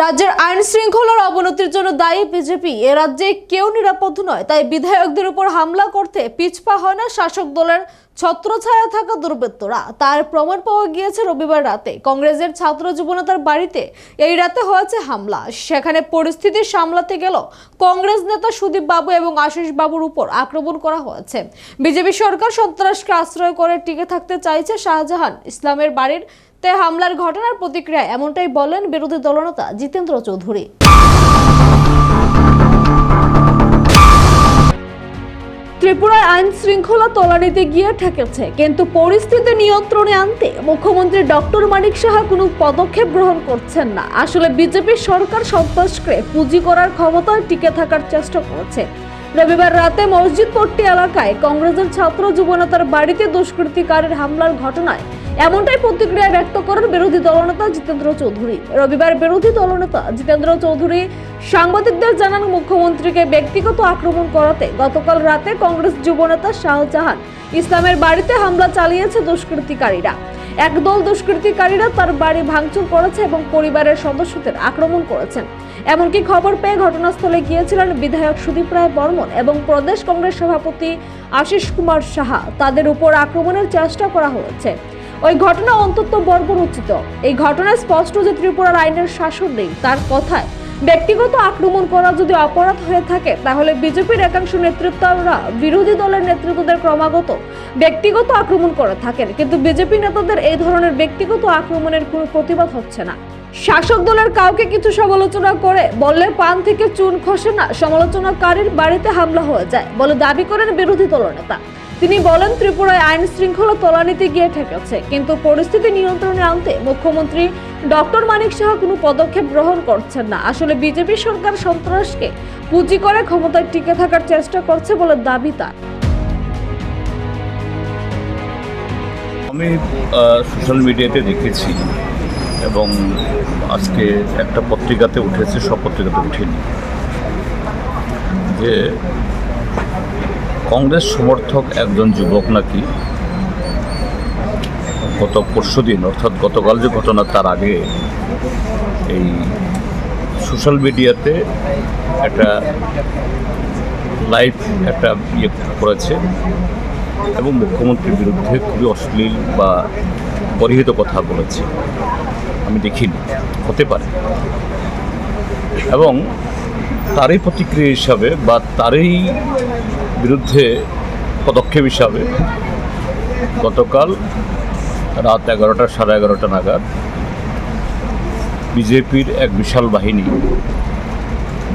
রাজ্যের আইন শৃঙ্খলার অবনতির জন্য দায়ী বিজেপি। এ রাজ্যে কেউ নিরাপদ নয়, তাই বিধায়কদের উপর হামলা করতে পিছপা হয় না শাসক দলের ছত্রছায়া থাকা দুর্বৃত্তরা তার প্রমাণ পাওয়া গিয়েছে রবিবার রাতে। কংগ্রেসের ছাত্র যুবনেতার বাড়িতে এই রাতে হয়েছে হামলা। সেখানে পরিস্থিতি সামলাতে গেল কংগ্রেস নেতা সুদীপ বাবু এবং আশিস বাবুর উপর আক্রমণ করা হয়েছে। বিজেপি সরকার সন্ত্রাসকে আশ্রয় করে টিকে থাকতে চাইছে শাহজাহান। ইসলামের বাড়ির তে হামলার ঘটনার প্রতিক্রিয়ায় এমনটাই বলেন বিরোধী দলনেতা জিতেন্দ্র চৌধুরী। ত্রিপুরায় আইন শৃঙ্খলা তলানিতে গিয়ে ঠেকেছে, কিন্তু পরিস্থিতি নিয়ন্ত্রণে আনতে মুখ্যমন্ত্রী ডক্টর মানিক সাহা কোনো পদক্ষেপ গ্রহণ করছেন না। আসলে বিজেপি সরকার সন্ত্রাসকে পুঁজি করার ক্ষমতায় টিকে থাকার চেষ্টা করেছে। রবিবার রাতে মসজিদ পট্টি এলাকায় কংগ্রেসের ছাত্র যুবনেতার বাড়িতে দুষ্কৃতিকারীর হামলার ঘটনায় এমনটাই প্রতিক্রিয়া ব্যক্ত করেন বিরোধী দলনেতা জিতেন্দ্র চৌধুরী। রবিবার বিরোধী দলনেতা জিতেন্দ্র চৌধুরী সাংবাদিকদের জানান, মুখ্যমন্ত্রীকে ব্যক্তিগত আক্রমণ করাতে গতকাল রাতে কংগ্রেস যুবনেতা শাহজাহান ইসলামের বাড়িতে হামলা চালিয়েছে দুষ্কৃতিকারীরা। একদল দুষ্কৃতিকারীরা তার বাড়ি ভাঙচুর করেছে এবং পরিবারের সদস্যদের আক্রমণ করেছেন। এমনকি খবর পেয়ে ঘটনাস্থলে গিয়েছিলেন বিধায়ক সুদীপ রায় বর্মন এবং প্রদেশ কংগ্রেস সভাপতি আশিস কুমার সাহা। তাদের উপর আক্রমণের চেষ্টা করা হয়েছে। ওই ঘটনা অন্তত বর্বরোচিত এই ঘটনায় স্পষ্ট যে ত্রিপুরার আইনের শাসন নেই, তার কথায় ব্যক্তিগত আক্রমণ করা যদি অপরাধ হয়ে থাকে, তাহলে বিজেপির একাংশ নেতৃত্বরা বিরোধী দলের নেতৃত্বদের ক্রমাগত ব্যক্তিগত আক্রমণ করে থাকেন। কিন্তু বিজেপি নেতাদের এই ধরনের ব্যক্তিগত আক্রমণের কোনো প্রতিবাদ হচ্ছে না। শাসক দলের কাউকে কিছু সমালোচনা করে বললে পান থেকে চুন খসে না, সমালোচনাকারীর বাড়িতে হামলা হয়ে যায় বলে দাবি করেন বিরোধী দলনেতা। তিনি বলেন, ত্রিপুরায় আইন শৃঙ্খলা তলানিতে গিয়ে ঠেকেছে, কিন্তু পরিস্থিতি নিয়ন্ত্রণে আনতে মুখ্যমন্ত্রী ডক্টর মানিক সাহা কোনো পদক্ষেপ গ্রহণ করছেন না। আসলে বিজেপি সরকার সন্ত্রাসকে পুঁজি করে ক্ষমতায় টিকে থাকার চেষ্টা করছে বলে দাবি তার। আমি সোশ্যাল মিডিয়াতে দেখেছি এবং আজকে একটা পত্রিকাতে উঠেছে, সব পত্রিকাতে উঠেনি, যে কংগ্রেস সমর্থক একজন যুবক নাকি গত পরশু দিন, অর্থাৎ গতকাল যে ঘটনা তার আগে এই সোশ্যাল মিডিয়াতে একটা লাইভ একটা ইয়ে করেছে এবং মুখ্যমন্ত্রীর বিরুদ্ধে খুবই অশ্লীল বা পরিহিত কথা বলেছে। আমি দেখিনি, হতে পারে। এবং তারই প্রতিক্রিয়া হিসাবে বা তারই বিরুদ্ধে পদক্ষেপ হিসাবে গতকাল রাত এগারোটা, সাড়ে এগারোটা নাগাদ বিজেপির এক বিশাল বাহিনী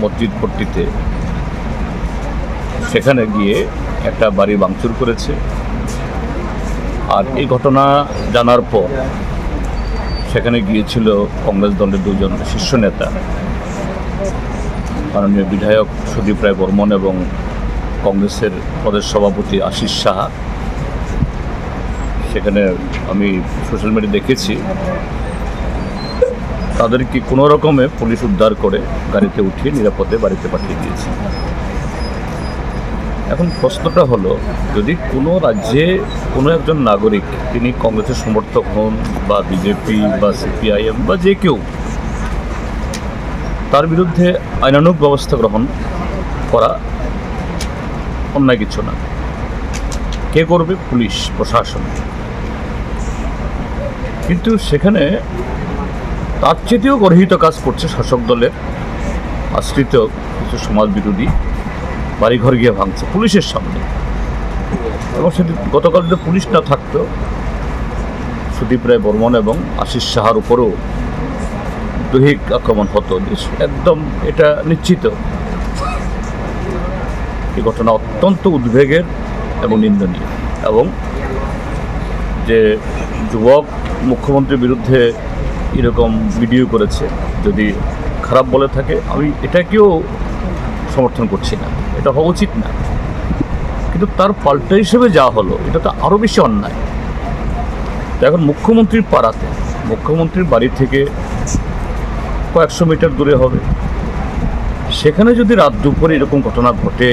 মসজিদ পট্টিতে সেখানে গিয়ে একটা বাড়ি ভাঙচুর করেছে। আর এই ঘটনা জানার পর সেখানে গিয়েছিল কংগ্রেস দলের দুজন শীর্ষ নেতা। মাননীয় বিধায়ক সুদীপ রায় বর্মন এবং কংগ্রেসের প্রদেশ সভাপতি আশিস সাহা। সেখানে আমি সোশ্যাল মিডিয়া দেখেছি। তাদেরকে কোনো রকমে পুলিশ উদ্ধার করে গাড়িতে উঠিয়ে নিরাপদে বাড়িতে পাঠিয়ে দিয়েছে। এখন প্রশ্নটা হলো, যদি কোনো রাজ্যে কোনো একজন নাগরিক তিনি কংগ্রেসের সমর্থক হন বা বিজেপি বা সিপিআইএম বা যে কেউ, তার বিরুদ্ধে আইনানুগ ব্যবস্থা গ্রহণ করা অন্যায় কিছু না। কে করবে? পুলিশ, প্রশাসন। কিন্তু সেখানে তার চেয়েও গর্হিত কাজ করছে শাসক দলের আশ্রিত কিছু সমাজ বিরোধী। বাড়িঘর গিয়ে ভাঙছে পুলিশের সামনে। এবং সেদিন গতকাল যদি পুলিশ না থাকতো, সুদীপ রায় বর্মন এবং আশিস সাহার উপরও দৈহিক আক্রমণ হতো। একদম এটা নিশ্চিত। এই ঘটনা অত্যন্ত উদ্বেগের এবং নিন্দনীয়। এবং যে যুবক মুখ্যমন্ত্রীর বিরুদ্ধে এরকম ভিডিও করেছে, যদি খারাপ বলে থাকে, আমি এটাকেও সমর্থন করছি না। এটা হওয়া উচিত না। কিন্তু তার পাল্টা হিসেবে যা হলো, এটা তো আরও বেশি অন্যায়। এখন মুখ্যমন্ত্রীর পাড়াতে, মুখ্যমন্ত্রীর বাড়ি থেকে কয়েকশো মিটার দূরে হবে। সেখানে যদি রাত দুপুরে এরকম ঘটনা ঘটে,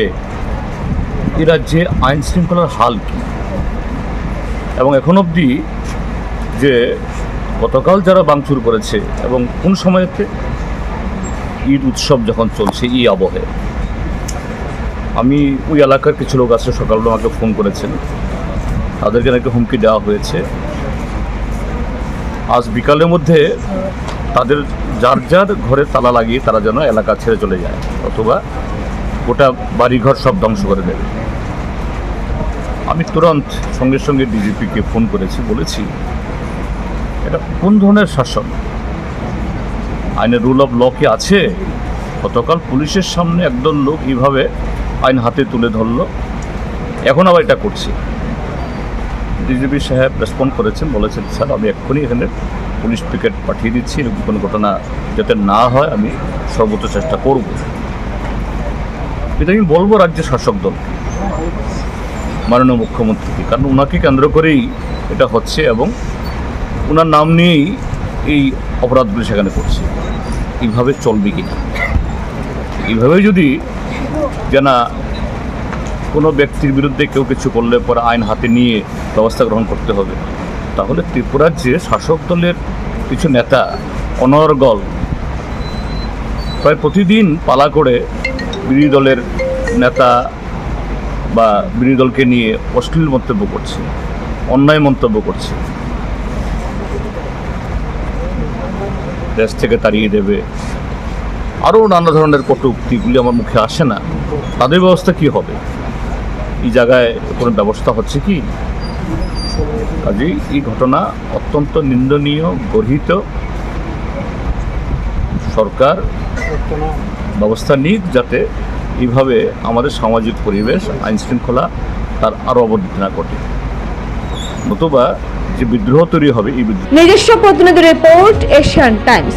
এ রাজ্যে আইন শৃঙ্খলার হাল কী? এবং এখন অবধি যে গতকাল যারা বাংচুর করেছে এবং কোন সময়তে ঈদ উৎসব যখন চলছে, এই আবহে? আমি ওই এলাকার কিছু লোক আছে, সকালবেলা আমাকে ফোন করেছেন। তাদেরকে নাকি হুমকি দেওয়া হয়েছে। আজ বিকালের মধ্যে তাদের যার যার ঘরে তালা লাগিয়ে তারা যেন এলাকা ছেড়ে চলে যায়, অথবা গোটা বাড়িঘর সব ধ্বংস করে দেবে আমি তুরন্ত সঙ্গে সঙ্গে ডিজিপিকে ফোন করেছি, বলেছি, এটা কোন ধরনের শাসন? আইনের রুল অফ ল কি আছে? গতকাল পুলিশের সামনে একদল লোক এইভাবে আইন হাতে তুলে ধরলো। এখন আবার এটা করছে। ডিজিপি সাহেব রেসপন্ড করেছেন, বলেছেন, স্যার, আমি এক্ষুনি এখানে পুলিশ পিকেট পাঠিয়ে দিচ্ছি, এরকম কোনো ঘটনা যাতে না হয়, আমি সর্বোচ্চ চেষ্টা করব। এটা আমি বলব রাজ্যের শাসক দল, মাননীয় মুখ্যমন্ত্রীকে কারণ ওনাকে কেন্দ্র করেই এটা হচ্ছে এবং ওনার নাম নিয়েই এই অপরাধগুলি সেখানে করছে। এইভাবে চলবে কি না? এইভাবে যদি জানা কোনো ব্যক্তির বিরুদ্ধে কেউ কিছু করলে পরে আইন হাতে নিয়ে ব্যবস্থা গ্রহণ করতে হবে তাহলে ত্রিপুরার যে শাসক দলের কিছু নেতা অনর্গল প্রায় প্রতিদিন পালা করে বিরোধী দলের নেতা বা বিরোধী দলকে নিয়ে অশ্লীল মন্তব্য করছে, অন্যায় মন্তব্য করছে। দেশ থেকে তাড়িয়ে দেবে। আরও নানা ধরনের কটুক্তিগুলি আমার মুখে আসে না। তাদের ব্যবস্থা কি হবে? এই জায়গায় কোনো ব্যবস্থা হচ্ছে কি? কাজেই এই ঘটনা অত্যন্ত নিন্দনীয়, গর্হিত। সরকার ব্যবস্থা নিক যাতে এইভাবে আমাদের সামাজিক পরিবেশ, আইন শৃঙ্খলা তার আরও অবনতি না ঘটে। নতুবা যে বিদ্রোহ তৈরি হবে, এই বিদ্রোহ নিজস্ব প্রতিনিধি রিপোর্ট, এশিয়ান টাইমস।